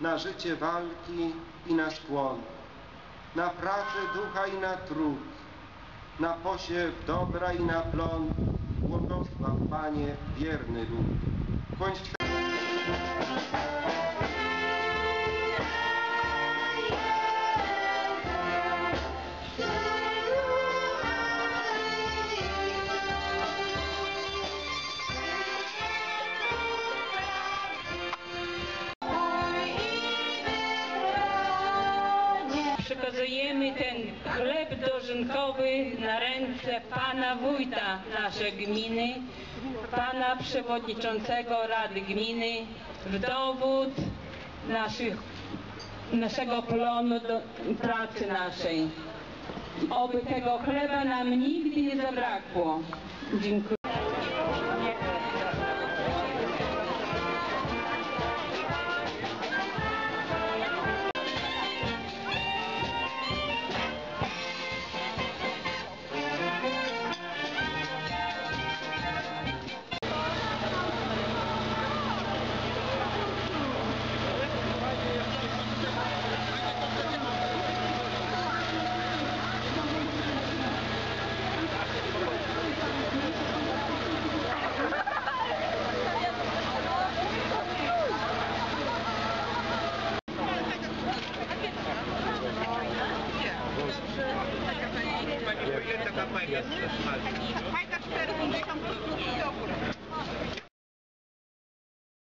na życie walki i na skłon, na pracę ducha i na trud, na posiew dobra i na plon, błogosław Panie wierny lud. Bądź Przekazujemy ten chleb dożynkowy na ręce pana wójta naszej gminy, pana przewodniczącego Rady Gminy w dowód naszych, naszego plonu do pracy naszej. Oby tego chleba nam nigdy nie zabrakło. Dziękuję. Yes, yes, yes.